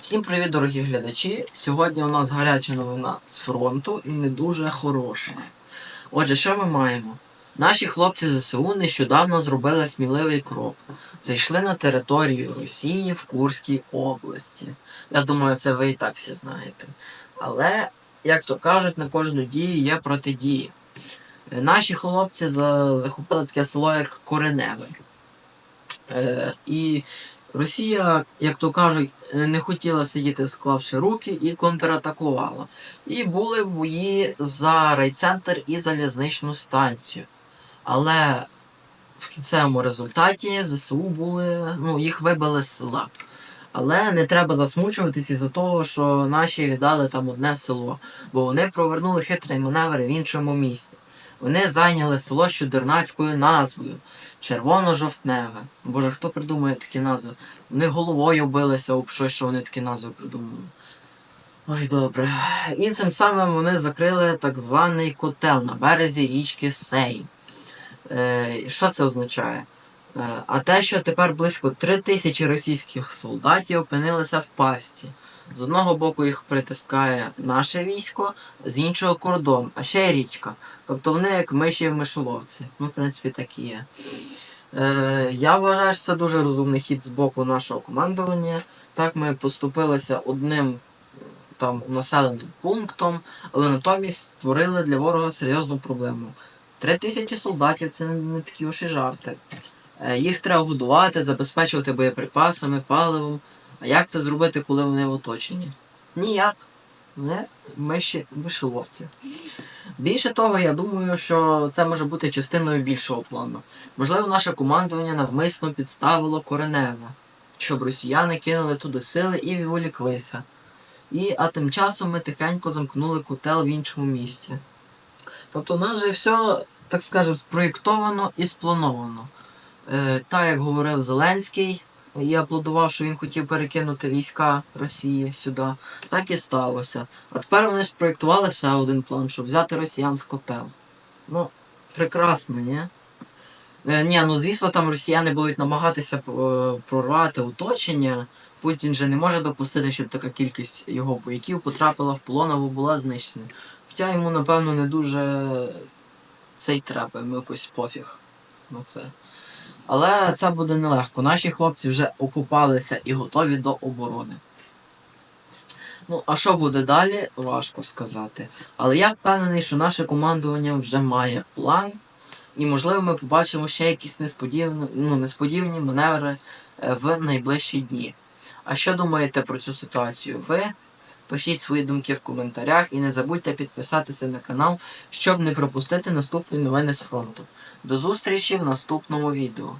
Всім привіт, дорогі глядачі! Сьогодні у нас гаряча новина з фронту і не дуже хороша. Отже, що ми маємо? Наші хлопці ЗСУ нещодавно зробили сміливий крок. Зайшли на територію Росії в Курській області. Я думаю, це ви і так всі знаєте. Але, як то кажуть, на кожну дію є протидії. Е, Наші хлопці захопили таке село, як Кореневе. Е, і Росія, як то кажуть, не хотіла сидіти, склавши руки, і контратакувала. І були бої за райцентр і залізничну станцію. Але в кінцевому результаті ЗСУ були, ну, їх вибили з села. Але не треба засмучуватись із-за того, що наші віддали там одне село, бо вони провернули хитрий маневр в іншому місці. Вони зайняли село з чудернацькою назвою Червоно-жовтневе. Боже, хто придумує такі назви? Вони головою билися об щось, що вони такі назви придумали. Ой, добре. І цим самим вони закрили так званий котел на березі річки Сей. Е, що це означає? Е, а те, що тепер близько три тисячі російських солдатів опинилися в пасті. З одного боку їх притискає наше військо, з іншого кордон, а ще й річка. Тобто вони як миші в мишоловці. Ну, в принципі, так і є. Е, я вважаю, що це дуже розумний хід з боку нашого командування. Так ми поступилися одним там населеним пунктом, але натомість створили для ворога серйозну проблему. Три тисячі солдатів це не такі уж і жарти. Е, Їх треба годувати, забезпечувати боєприпасами, паливом. А як це зробити, коли вони в оточенні? Ніяк. Не миші вишеловці. Більше того, я думаю, що це може бути частиною більшого плану. Можливо, наше командування навмисно підставило кореневе, щоб росіяни кинули туди сили і відволіклися. І, а тим часом ми тихенько замкнули котел в іншому місці. Тобто у нас же все, так скажемо, спроєктовано і сплановано. Е, так як говорив Зеленський, і аплодував, що він хотів перекинути війська Росії сюди, так і сталося. А тепер вони спроєктували ще один план, щоб взяти росіян в котел. Ну, прекрасно, ні? Е, ні, ну звісно, там росіяни будуть намагатися е, прорвати оточення. Путін же не може допустити, щоб така кількість його вояків потрапила в полон або була знищена. Хоча йому, напевно, не дуже це й треба, йому якось пофіг на це. Але це буде нелегко. Наші хлопці вже окупалися і готові до оборони. Ну, а що буде далі, важко сказати. Але я впевнений, що наше командування вже має план, і, можливо, ми побачимо ще якісь несподівані, ну, несподівані маневри е, в найближчі дні. А що думаєте про цю ситуацію ви? Пишіть свої думки в коментарях і не забудьте підписатися на канал, щоб не пропустити наступні новини з фронту. До зустрічі в наступному відео.